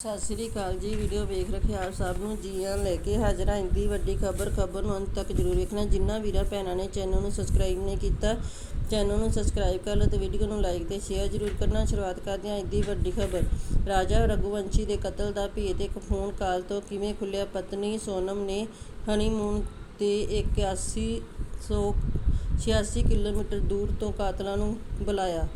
ਸਤਿ ਸ੍ਰੀ ਅਕਾਲ ਜੀ ਵੀਡੀਓ ਵੇਖ ਰੱਖਿਆ ਆਪ ਸਭ ਨੂੰ। ਜੀਆਂ ਲੈ ਕੇ ਹਾਜ਼ਰ ਹਾਂ ਇੰਦੀ ਵੱਡੀ ਖਬਰ ਖਬਰ ਨੂੰ ਅੰਤ ਤੱਕ ਜਰੂਰ ਵੇਖਣਾ। ਜਿਨ੍ਹਾਂ ਵੀਰਾਂ ਭੈਣਾਂ ਨੇ ਚੈਨਲ ਨੂੰ ਸਬਸਕ੍ਰਾਈਬ ਨਹੀਂ ਕੀਤਾ ਚੈਨਲ ਨੂੰ ਸਬਸਕ੍ਰਾਈਬ ਕਰ ਲਓ ਤੇ ਵੀਡੀਓ ਨੂੰ ਲਾਈਕ ਤੇ ਸ਼ੇਅਰ ਜਰੂਰ ਕਰਨਾ। ਸ਼ੁਰੂਆਤ ਕਰਦੇ ਹਾਂ ਇੰਦੀ ਵੱਡੀ ਖਬਰ। ਰਾਜਾ ਰਘੁਵੰਸ਼ੀ ਦੇ ਕਤਲ ਦਾ ਭੇਤ ਇੱਕ ਫੋਨ ਕਾਲ ਤੋਂ ਕਿਵੇਂ ਖੁੱਲਿਆ? ਪਤਨੀ ਸੋਨਮ ਨੇ ਹਨੀਮੂਨ ਤੇ 8186 ਕਿਲੋਮੀਟਰ ਦੂਰ ਤੋਂ ਕਾਤਲਾਂ ਨੂੰ ਬੁਲਾਇਆ।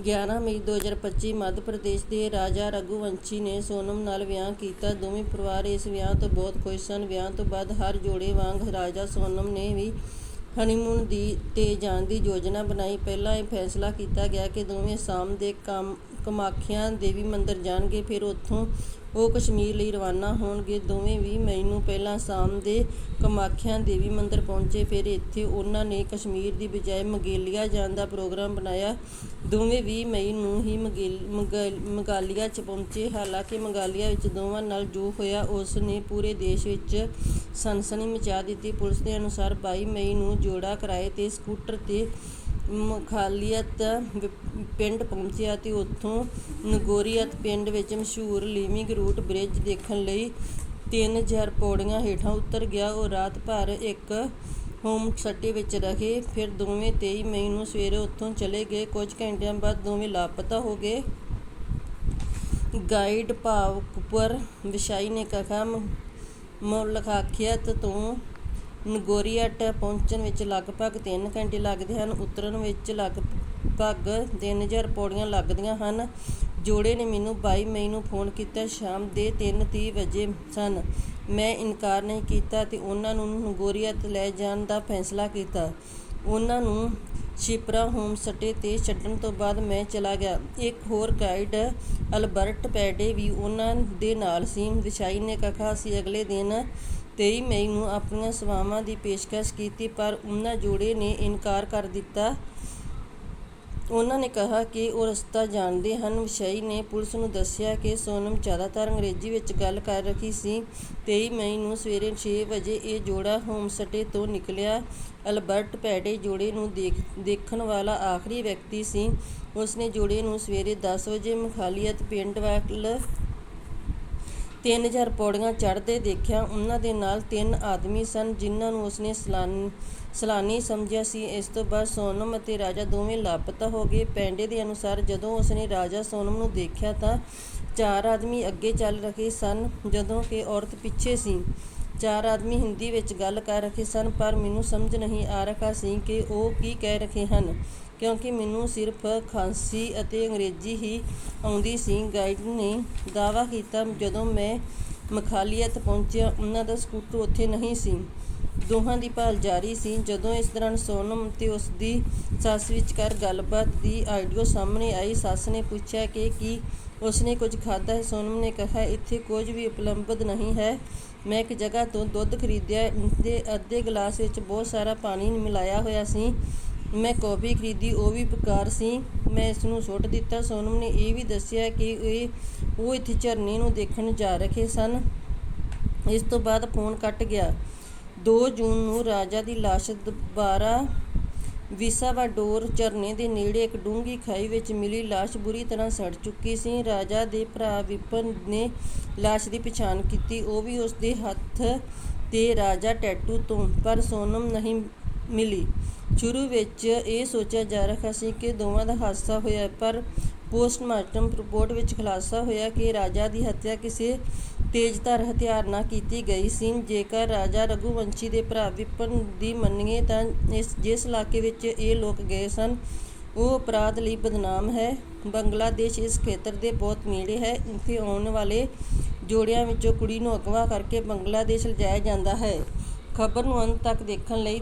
11 ਮਈ 2025 ਮੱਧ ਪ੍ਰਦੇਸ਼ ਦੇ ਰਾਜਾ ਰਘੁਵੰਸ਼ੀ ਨੇ ਸੋਨਮ ਨਾਲ ਵਿਆਹ ਕੀਤਾ। ਦੋਵੇਂ ਪਰਿਵਾਰ ਇਸ ਵਿਆਹ ਤੋਂ ਬਹੁਤ ਖੁਸ਼ ਸਨ। ਵਿਆਹ ਤੋਂ ਬਾਅਦ ਹਰ ਜੋੜੇ ਵਾਂਗ ਰਾਜਾ ਸੋਨਮ ਨੇ ਵੀ ਹਨੀਮੂਨ ਦੀ ਤੇ ਜਾਣ ਦੀ ਯੋਜਨਾ ਬਣਾਈ। ਪਹਿਲਾਂ ਇਹ ਫੈਸਲਾ ਕੀਤਾ ਗਿਆ ਕਿ ਦੋਵੇਂ ਸ਼ਾਮ ਦੇ ਕੰਮ ਕਮਾਖਿਆ ਦੇਵੀ ਮੰਦਰ ਜਾਣਗੇ, ਫਿਰ ਉੱਥੋਂ ਉਹ ਕਸ਼ਮੀਰ ਲਈ ਰਵਾਨਾ ਹੋਣਗੇ। ਦੋਵੇਂ ਵੀਹ ਮਈ ਨੂੰ ਪਹਿਲਾਂ ਸ਼ਾਮ ਦੇ ਕਮਾਖਿਆ ਦੇਵੀ ਮੰਦਰ ਪਹੁੰਚੇ। ਫਿਰ ਇੱਥੇ ਉਹਨਾਂ ਨੇ ਕਸ਼ਮੀਰ ਦੀ ਬਜਾਏ ਮਗੇਲੀਆ ਜਾਣ ਦਾ ਪ੍ਰੋਗਰਾਮ ਬਣਾਇਆ। ਦੋਵੇਂ ਵੀਹ ਮਈ ਨੂੰ ਹੀ ਮਗੇਲ- ਮਗ- ਚ ਪਹੁੰਚੇ। ਹਾਲਾਂਕਿ ਮੰਗਾਲੀਆ ਵਿੱਚ ਦੋਵਾਂ ਨਾਲ ਜੋ ਹੋਇਆ, ਉਸ ਨੇ ਪੂਰੇ ਦੇਸ਼ ਵਿੱਚ ਸਨਸਨੀ ਮਚਾ ਦਿੱਤੀ। ਪੁਲਿਸ ਦੇ ਅਨੁਸਾਰ ਬਾਈ ਮਈ ਨੂੰ ਜੋੜਾ ਕਿਰਾਏ ਤੇ ਸਕੂਟਰ ਤੇ ਮੁਖਾਲੀਅਤ ਪਿੰਡ ਪਹੁੰਚਿਆ ਅਤੇ ਉੱਥੋਂ ਨਗੋਰੀਅਤ ਪਿੰਡ ਵਿੱਚ ਮਸ਼ਹੂਰ ਲਿਵਿੰਗ ਰੂਟ ਬ੍ਰਿਜ ਦੇਖਣ ਲਈ 3000 ਪੌੜੀਆਂ ਹੇਠਾਂ ਉਤਰ ਗਿਆ। ਉਹ ਰਾਤ ਭਰ ਇੱਕ ਹੋਮ ਸਟੇ ਵਿੱਚ ਰਹੇ। ਫਿਰ ਦੋਵੇਂ 23 ਮਈ ਨੂੰ ਸਵੇਰੇ ਉੱਥੋਂ ਚਲੇ ਗਏ। ਕੁਝ ਘੰਟਿਆਂ ਬਾਅਦ ਦੋਵੇਂ ਲਾਪਤਾ ਹੋ ਗਏ। ਗਾਈਡ ਭਾਵਕਪੁਰ ਵਿਸ਼ਾਈ ਨੇ ਕਹਾ ਮੁਲਖਾਖਿਅਤ ਤੋਂ ਨਗੋਰੀਅਟ ਪਹੁੰਚਣ ਵਿੱਚ ਲਗਭਗ ਤਿੰਨ ਘੰਟੇ ਲੱਗਦੇ ਹਨ। ਉਤਰਨ ਵਿੱਚ ਲਗਭਗ 3000 ਪੌੜੀਆਂ ਲੱਗਦੀਆਂ ਹਨ। ਜੋੜੇ ਨੇ ਮੈਨੂੰ ਬਾਈ ਮਈ ਨੂੰ ਫੋਨ ਕੀਤਾ। ਸ਼ਾਮ ਦੇ 3:30 ਵਜੇ ਸਨ। ਮੈਂ ਇਨਕਾਰ ਨਹੀਂ ਕੀਤਾ ਅਤੇ ਉਹਨਾਂ ਨੂੰ ਨਗੋਰੀਅਤ ਲੈ ਜਾਣ ਦਾ ਫੈਸਲਾ ਕੀਤਾ। ਉਹਨਾਂ ਨੂੰ ਸ਼ਿਪਰਾ ਹੋਮ ਸਟੇ ਤੇ ਛੱਡਣ ਤੋਂ ਬਾਅਦ ਮੈਂ ਚਲਾ ਗਿਆ। ਇੱਕ ਹੋਰ ਗਾਈਡ, ਅਲਬਰਟ ਪੈਡੇ ਵੀ ਉਹਨਾਂ ਦੇ ਨਾਲ ਸੀ। ਵਿਸ਼ਾਈ ਨੇ ਕਿਹਾ ਅਸੀਂ ਅਗਲੇ ਦਿਨ ਤੇਈ ਮਈ ਨੂੰ ਆਪਣੀਆਂ ਸੇਵਾਵਾਂ ਦੀ ਪੇਸ਼ਕਸ਼ ਕੀਤੀ, ਪਰ ਉਹਨਾਂ ਜੋੜੇ ਨੇ ਇਨਕਾਰ ਕਰ ਦਿੱਤਾ। ਉਹਨਾਂ ਨੇ ਕਿਹਾ ਕਿ ਉਹ ਰਸਤਾ ਜਾਣਦੇ ਹਨ। ਵਿਸ਼ਈ ਨੇ ਪੁਲਿਸ ਨੂੰ ਦੱਸਿਆ ਕਿ ਸੋਨਮ ਜ਼ਿਆਦਾਤਰ ਅੰਗਰੇਜ਼ੀ ਵਿੱਚ ਗੱਲ ਕਰ ਰਹੀ ਸੀ। ਤੇਈ ਮਈ ਨੂੰ ਸਵੇਰੇ ਛੇ ਵਜੇ ਇਹ ਜੋੜਾ ਹੋਮਸਟੇ ਤੋਂ ਨਿਕਲਿਆ। ਅਲਬਰਟ ਪੈਡੇ ਜੋੜੇ ਨੂੰ ਦੇਖ, ਦੇਖਣ ਵਾਲਾ ਆਖਰੀ ਵਿਅਕਤੀ ਸੀ। ਉਸਨੇ ਜੋੜੇ ਨੂੰ ਸਵੇਰੇ ਦਸ ਵਜੇ ਮੁਖਾਲੀਅਤ ਪਿੰਡ ਵੱਲ 3000 ਪੌੜੀਆਂ ਚੜ੍ਹਦੇ ਦੇਖਿਆ, ਉਹਨਾਂ ਦੇ ਨਾਲ ਤਿੰਨ ਆਦਮੀ ਸਨ ਜਿਨ੍ਹਾਂ ਨੂੰ ਉਸਨੇ ਸਲਾਨ, ਸਲਾਨੀ ਸਮਝਿਆ ਸੀ। ਇਸ ਤੋਂ ਬਾਅਦ ਸੋਨਮ ਅਤੇ ਰਾਜਾ ਦੋਵੇਂ ਲਾਪਤਾ ਹੋ ਗਏ। ਪੈਂਡੇ ਦੇ ਅਨੁਸਾਰ ਜਦੋਂ ਉਸਨੇ ਰਾਜਾ ਸੋਨਮ ਨੂੰ ਦੇਖਿਆ ਤਾਂ ਚਾਰ ਆਦਮੀ ਅੱਗੇ ਚੱਲ ਰਹੇ ਸਨ, ਜਦੋਂ ਕਿ ਔਰਤ ਪਿੱਛੇ ਸੀ। ਚਾਰ ਆਦਮੀ ਹਿੰਦੀ ਵਿੱਚ ਗੱਲ ਕਰ ਰਹੇ ਸਨ, ਪਰ ਮੈਨੂੰ ਸਮਝ ਨਹੀਂ ਆ ਰਿਹਾ ਸੀ ਕਿ ਉਹ ਕੀ ਕਹਿ ਰਹੇ ਹਨ। ਕਿਉਂਕਿ ਮੈਨੂੰ ਸਿਰਫ ਖਾਂਸੀ ਅਤੇ ਅੰਗਰੇਜ਼ੀ ਹੀ ਆਉਂਦੀ ਸੀ। ਗਾਈਡ ਨੇ ਦਾਅਵਾ ਕੀਤਾ, ਜਦੋਂ ਮੈਂ ਮਖਾਲੀਅਤ ਪਹੁੰਚਿਆ, ਉਹਨਾਂ ਦਾ ਸਕੂਟਰ ਉੱਥੇ ਨਹੀਂ ਸੀ। ਦੋਹਾਂ ਦੀ ਭਾਲ ਜਾਰੀ ਸੀ। ਜਦੋਂ ਇਸ ਦੌਰਾਨ ਸੋਨਮ ਅਤੇ ਉਸ ਦੀ ਸੱਸ ਵਿਚਕਾਰ ਗੱਲਬਾਤ ਦੀ ਆਡੀਓ ਸਾਹਮਣੇ ਆਈ, ਸੱਸ ਨੇ ਪੁੱਛਿਆ ਕਿ ਕੀ ਉਸਨੇ ਕੁਝ ਖਾਧਾ ਹੈ? ਸੋਨਮ ਨੇ ਕਿਹਾ, ਇੱਥੇ ਕੁਝ ਵੀ ਉਪਲਬਧ ਨਹੀਂ ਹੈ। ਮੈਂ ਇੱਕ ਜਗ੍ਹਾ ਤੋਂ ਦੁੱਧ ਖਰੀਦਿਆ। ਦੇ ਅੱਧੇ ਗਲਾਸ ਵਿੱਚ ਬਹੁਤ ਸਾਰਾ ਪਾਣੀ ਮਿਲਾਇਆ ਹੋਇਆ ਸੀ। ਮੈਂ ਕੌਫੀ ਖਰੀਦੀ, ਉਹ ਵੀ ਬੇਕਾਰ ਸੀ। ਮੈਂ ਇਸ ਨੂੰ ਸੁੱਟ ਦਿੱਤਾ। ਸੋਨਮ ਨੇ ਇਹ ਵੀ ਦੱਸਿਆ ਕਿ ਇਹ, ਉਹ ਇੱਥੇ ਝਰਨੇ ਨੂੰ ਦੇਖਣ ਜਾ ਰਹੇ ਸਨ। ਇਸ ਤੋਂ ਬਾਅਦ ਫੋਨ ਕੱਟ ਗਿਆ। 2 ਜੂਨ ਨੂੰ ਰਾਜਾ ਦੀ ਲਾਸ਼ ਦੁਬਾਰਾ ਵਿਸਾਵਾਡੋਰ ਝਰਨੇ ਦੇ ਨੇੜੇ ਇੱਕ ਡੂੰਘੀ ਖਾਈ ਵਿੱਚ ਮਿਲੀ। ਲਾਸ਼ ਬੁਰੀ ਤਰ੍ਹਾਂ ਸੜ ਚੁੱਕੀ ਸੀ। ਰਾਜਾ ਦੇ ਭਰਾ ਵਿਪਨ ਨੇ ਲਾਸ਼ ਦੀ ਪਛਾਣ ਕੀਤੀ। ਉਹ ਵੀ ਉਸ ਦੇ ਹੱਥ ਤੇ ਰਾਜਾ ਟੈਟੂ ਤੋਂ। ਪਰ ਸੋਨਮ ਨਹੀਂ ਮਿਲੀ। ਸ਼ੁਰੂ ਵਿੱਚ ਇਹ ਸੋਚਿਆ ਜਾ ਰਿਹਾ ਸੀ ਕਿ ਦੋਵਾਂ ਦਾ ਹਾਦਸਾ ਹੋਇਆ, ਪਰ ਪੋਸਟਮਾਰਟਮ ਰਿਪੋਰਟ ਵਿੱਚ ਖੁਲਾਸਾ ਹੋਇਆ ਕਿ ਰਾਜਾ ਦੀ ਹੱਤਿਆ ਕਿਸੇ ਤੇਜ਼ਧਾਰ ਹਥਿਆਰ ਨਾਲ ਕੀਤੀ ਗਈ ਸੀ। ਜੇਕਰ ਰਾਜਾ ਰਘੁਵੰਸ਼ੀ ਦੇ ਭਰਾ ਵਿਪਨ ਦੀ ਮੰਨੀਏ ਤਾਂ ਇਸ, ਜਿਸ ਇਲਾਕੇ ਵਿੱਚ ਇਹ ਲੋਕ ਗਏ ਸਨ, ਉਹ ਅਪਰਾਧ ਲਈ ਬਦਨਾਮ ਹੈ। ਬੰਗਲਾਦੇਸ਼ ਇਸ ਖੇਤਰ ਦੇ ਬਹੁਤ ਨੇੜੇ ਹੈ। ਇੱਥੇ ਆਉਣ ਵਾਲੇ ਜੋੜਿਆਂ ਵਿੱਚੋਂ ਕੁੜੀ ਨੂੰ ਅਗਵਾ ਕਰਕੇ ਬੰਗਲਾਦੇਸ਼ ਲਿਜਾਇਆ ਜਾਂਦਾ ਹੈ। ਖਬਰ ਨੂੰ ਅੰਤ ਤੱਕ ਦੇਖਣ ਲਈ